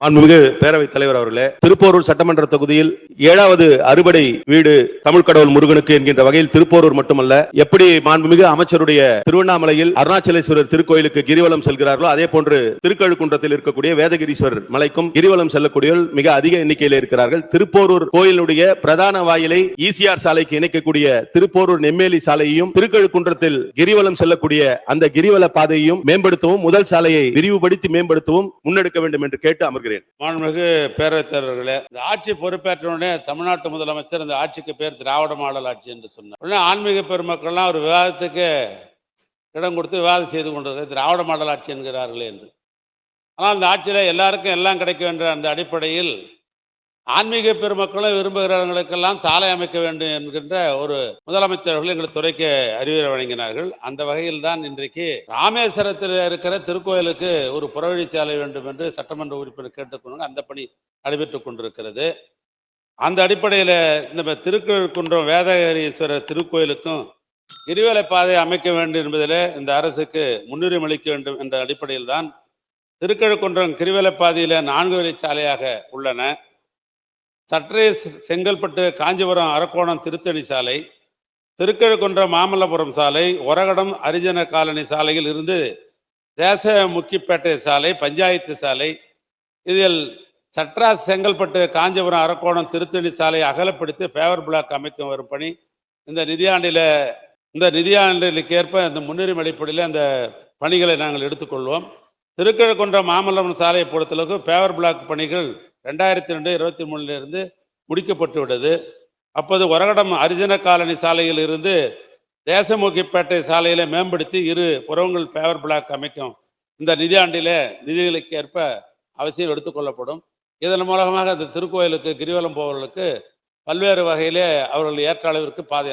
மாண்புமிகு பேரவைத் தலைவர் அவர்களே திருப்போரூர் சட்டமன்ற தொகுதியில் ஏழாவது அறுபடை வீடு தமிழ் கடவுள் முருகனுக்கு என்கின்ற வகையில் திருப்போரூர் மட்டுமல்ல எப்படி மாண்புமிகு அமைச்சருடைய திருவண்ணாமலையில் அருணாச்சலேஸ்வரர் திருக்கோயிலுக்கு கிரிவலம் செல்கிறார்களோ அதே போன்று திருக்கழுக்குன்றத்தில் இருக்கக்கூடிய வேதகிரீஸ்வரர் மலைக்கும் கிரிவலம் செல்லக்கூடியவர்கள் மிக அதிக எண்ணிக்கையில் இருக்கிறார்கள். திருப்போரூர் கோயிலுடைய பிரதான வாயிலை ஈசிஆர் சாலைக்கு இணைக்கக்கூடிய திருப்போரூர் நெம்மேலி சாலையையும் திருக்கழுக்குன்றத்தில் கிரிவலம் செல்லக்கூடிய அந்த கிரிவல பாதையையும் மேம்படுத்தவும் முதல் சாலையை விரிவுபடுத்தி மேம்படுத்தவும் முன்னெடுக்க வேண்டும் என்று கேட்டு அமர்கிறேன் மாண்புமிகு பேரவைத் தலைவர்களே இந்த ஆட்சி பொறுப்பேற்ற உடனே தமிழ்நாட்டு முதலமைச்சர் இந்த ஆட்சிக்கு பேர் திராவிட மாடல் ஆட்சி என்று சொன்னார். உடனே ஆன்மீக பெருமக்கள்லாம் ஒரு விவாதத்துக்கு இடம் கொடுத்து விவாதம் செய்து கொண்டிருக்கிறது திராவிட மாடல் ஆட்சி என்கிறார்களே என்று. ஆனால் அந்த ஆட்சியில் எல்லாருக்கும் எல்லாம் கிடைக்கும் என்ற அந்த அடிப்படையில் ஆன்மீக பெருமக்களும் விரும்புகிறவர்களுக்கெல்லாம் சாலை அமைக்க வேண்டும் என்கின்ற ஒரு முதலமைச்சர்கள் எங்கள் துறைக்கு அறிவுரை வழங்கினார்கள். அந்த வகையில் தான் இன்றைக்கு ராமேஸ்வரத்தில் இருக்கிற திருக்கோயிலுக்கு ஒரு புறவழி சாலை வேண்டும் என்று சட்டமன்ற உறுப்பினர் கேட்டுக்கொண்டு அந்த பணி நடைபெற்றுக் கொண்டிருக்கிறது. அந்த அடிப்படையில் நம்ம திருக்குன்றம் வேதகரீஸ்வரர் திருக்கோயிலுக்கும் கிரிவலை பாதை அமைக்க வேண்டும் என்பதில் இந்த அரசுக்கு முன்னுரிமை அளிக்க வேண்டும் என்ற அடிப்படையில் தான் திருக்கழுக்குன்றம் கிரிவலை பாதையில் நான்கு வரை சாலையாக உள்ளன. சற்றே செங்கல்பட்டு காஞ்சிபுரம் அரக்கோணம் திருத்தணி சாலை திருக்கழுக்குன்ற மாமல்லபுரம் சாலை ஒரகடம் அரிஜன காலனி சாலையில் இருந்து தேச முக்கிப்பேட்டை சாலை பஞ்சாயத்து சாலை இதில் சட்ராஸ் செங்கல்பட்டு காஞ்சிபுரம் அரக்கோணம் திருத்தணி சாலை அகலப்படுத்தி ஃபேவர் பிளாக் அமைக்கும் வரும் பணி. இந்த நிதியாண்டில் இந்த நிதியாண்டிற்கு ஏற்ப இந்த முன்னுரிமை அடிப்படையில் அந்த பணிகளை நாங்கள் எடுத்துக்கொள்வோம். திருக்கழுக்குன்ற மாமல்லபுரம் சாலையை பொறுத்தளவுக்கு ஃபேவர் பிளாக் பணிகள் ரெண்டாயிரத்தி ரெண்டு இருபத்தி மூணுலேருந்து முடிக்கப்பட்டு விட்டது அப்போது ஒரகடம் அரிஜன காலனி சாலையில் இருந்து தேசமுகிப்பேட்டை சாலையில மேம்படுத்தி இரு புறவங்கள் பேவர் பிளாக் அமைக்கும். இந்த நிதியாண்டில நிதிகளுக்கு ஏற்ப அவசியம் எடுத்துக்கொள்ளப்படும் இதன் மூலமாக இந்த திருக்கோயிலுக்கு கிரிவலம் போவர்களுக்கு பல்வேறு வகையிலே அவர்கள் ஏற்ற அளவிற்கு பாதை